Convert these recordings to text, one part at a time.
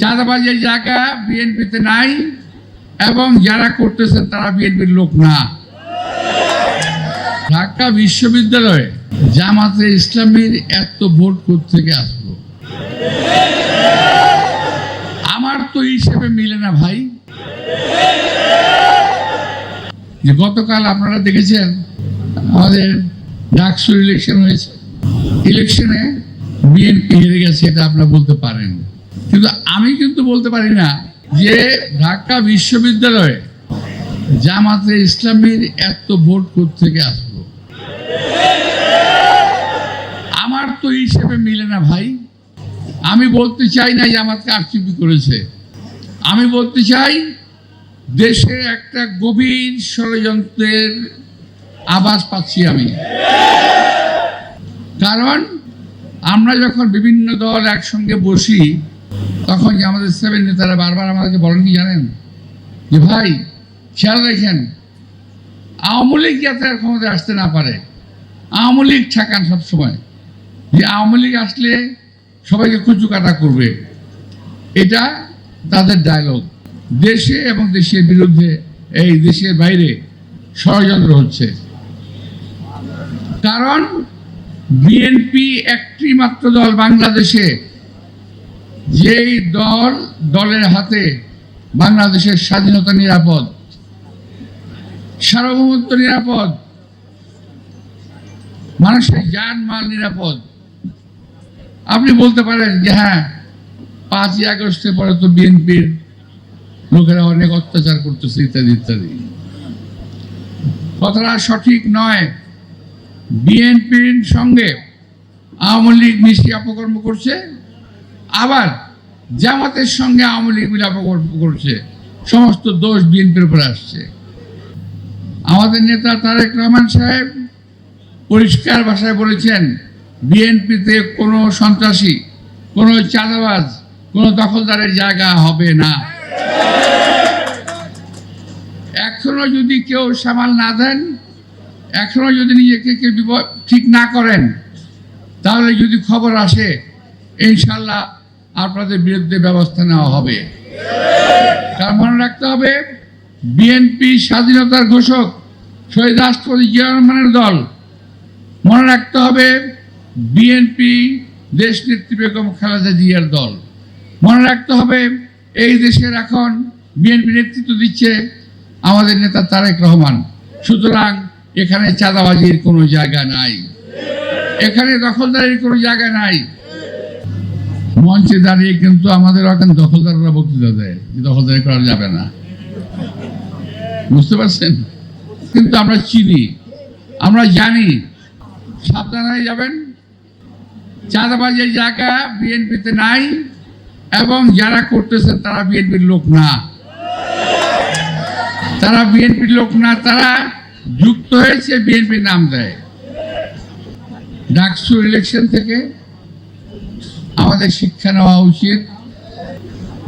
চাঁদাবাজের জায়গা, বিএনপিতে নাই, এবং যারা করতেছেন তারা বিএনপির লোক না। ঢাকা বিশ্ববিদ্যালয়ে জামাতে ইসলামীর এত ভোট থেকে আসলো? আমার তো হিসেবে মিলে না ভাই। যে গতকাল আপনারা দেখেছেন, আমাদের ডাকসুর ইলেকশন হয়েছে। ইলেকশনে বিএনপি হেরে গেছে, এটা আপনারা বলতে পারেন। কিন্তু আমি কিন্তু বলতে পারি না যে ঢাকা বিশ্ববিদ্যালয়ে জামাতে ইসলামীর এত ভোট থেকে আসলো? আমার তো হিসেবে মিলে না ভাই। আমি বলতে চাই না জামাত কারচুপি করেছে। আমি বলতে চাই দেশে একটা গভীর ষড়যন্ত্রের আভাস পাচ্ছি আমি। কারণ আমরা যখন বিভিন্ন দল একসঙ্গে বসি তখন যে আমাদের সেভেন নেতারা বারবার আমাদেরকে বলেন কি জানেন? যে ভাই, খেয়াল রেখেন, আওয়ামী লীগ যাতে আর ক্ষমতায় আসতে না পারে, আওয়ামী লীগ ঠেকান সবসময়। যে আওয়ামী লীগ আসলে সবাইকে কুচু কাটা করবে। এটা তাদের ডায়লগ দেশে এবং দেশের বিরুদ্ধে, এই দেশের বাইরে ষড়যন্ত্র হচ্ছে। কারণ বিএনপি একটি মাত্র দল বাংলাদেশে যেই দল দলের হাতে বাংলাদেশের স্বাধীনতা নিরাপদ, সার্বভৌমত্ব নিরাপদ, মানুষের যান মাল নিরাপদ, আপনি বলতে পারেন যে হ্যাঁ পাঁচই আগস্টের পরে তো বিএনপির লোকেরা অনেক অত্যাচার করতেছে, ইত্যাদি ইত্যাদি। কথাটা সঠিক নয়। বিএনপির সঙ্গে আওয়ামী লীগ মিশিয়ে অপকর্ম করছে। আবার জামাতের সঙ্গে আওয়ামী লীগ মিলে করছে। সমস্ত দোষ বিএনপির উপরে আসছে। আমাদের নেতা তারেক রহমান সাহেব পরিষ্কার ভাষায় বলেছেন, বিএনপিতে কোনো সন্ত্রাসী, কোনো চাঁদাবাজ, কোনো দখলদারের জায়গা হবে না। এখনও যদি কেউ সামাল না দেন, এখনও যদি নিজেকে কেউ ঠিক না করেন, তাহলে যদি খবর আসে, ইনশাল্লাহ আপনাদের বিরুদ্ধে ব্যবস্থা নেওয়া হবে। তার মনে রাখতে হবে, বিএনপি স্বাধীনতার ঘোষক শহীদ রাষ্ট্রপতি জিয়া রহমানের দল। মনে রাখতে হবে, বিএনপি দেশ নেত্রী বেগম খালেদা জিয়ার দল। মনে রাখতে হবে, এই দেশের এখন বিএনপি নেতৃত্ব দিচ্ছে আমাদের নেতা তারেক রহমান। সুতরাং এখানে চাঁদাবাজির কোনো জায়গা নাই। এখানে দখলদারির কোনো জায়গা নাই। মঞ্চে দাঁড়িয়ে কিন্তু আমাদের এখন দখলদাররা বক্তৃতা দেয় দখলদারি করা যাবে না। বুঝতে পারছেন? কিন্তু আমরা চিনি, আমরা জানি। সাবধানে যাবেন। চাঁদাবাজের জায়গা বিএনপিতে নাই এবং যারা করতেছে তারা বিএনপির লোক না। তারা বিএনপির লোক না, তারা যুক্ত হয়েছে বিএনপির নাম দেয়। ডাকসু ইলেকশন থেকে আমাদের শিক্ষা নেওয়া উচিত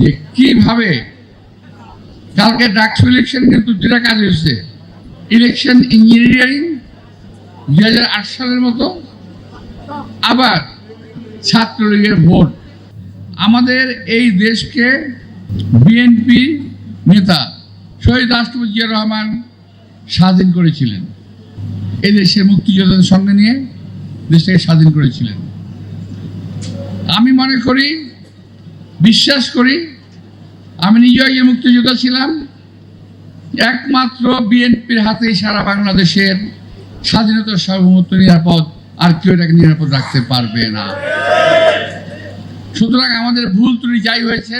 যে কীভাবে কালকে ডাকসু ইলেকশন কিন্তু দুটা কাজ হয়েছে। ইলেকশন ইঞ্জিনিয়ারিং দুই হাজার আট সালের মতো, আবার ছাত্রলীগের ভোট। আমাদের এই দেশকে বিএনপি নেতা শহীদ রাষ্ট্রপতি রহমান স্বাধীন করেছিলেন। এই দেশের মুক্তিযোদ্ধাদের সঙ্গে নিয়ে দেশটাকে স্বাধীন করেছিলেন। আমি মনে করি, বিশ্বাস করি, আমি নিজেও একজন মুক্তিযোদ্ধা ছিলাম। একমাত্র বিএনপির হাতেই সারা বাংলাদেশের স্বাধীনতার সার্বভৌমত্ব নিরাপদ, আর কেউ এটাকে নিরাপদ রাখতে পারবে না। সুতরাং আমাদের ভুল ত্রুটি যাই হয়েছে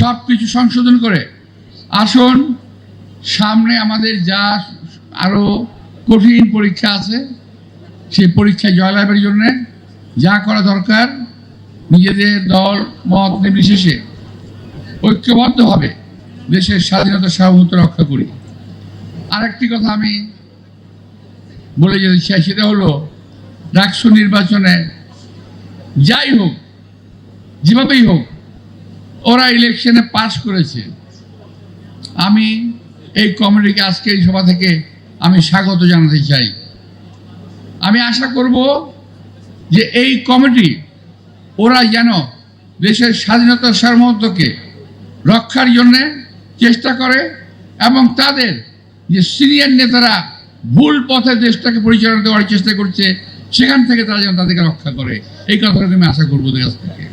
সব কিছু সংশোধন করে, আসুন, সামনে আমাদের যা আরও কঠিন পরীক্ষা আছে, সেই পরীক্ষায় জয়লাভের জন্য যা করা দরকার নিজেদের দল, মত নির্বিশেষে ঐক্যবদ্ধভাবে দেশের স্বাধীনতা সার্বভৌমত্ব রক্ষা করি। আরেকটি কথা আমি বলে যেতে চাই, সেটা হলো ডাকসু নির্বাচনে যাই হোক, যেভাবেই হোক, ওরা ইলেকশনে পাশ করেছে। আমি এই কমিটিকে আজকে এই সভা থেকে আমি স্বাগত জানাতে চাই। আমি আশা করব যে এই কমিটি, ওরা যেন দেশের স্বাধীনতার সার্বভৌমত্বকে রক্ষার জন্যে চেষ্টা করে এবং তাদের যে সিনিয়র নেতারা ভুল পথে দেশটাকে পরিচালনা দেওয়ার চেষ্টা করছে, সেখান থেকে তারা যেন তাদেরকে রক্ষা করে। এই কথাটা আমি আশা করব ওদের কাছ থেকে।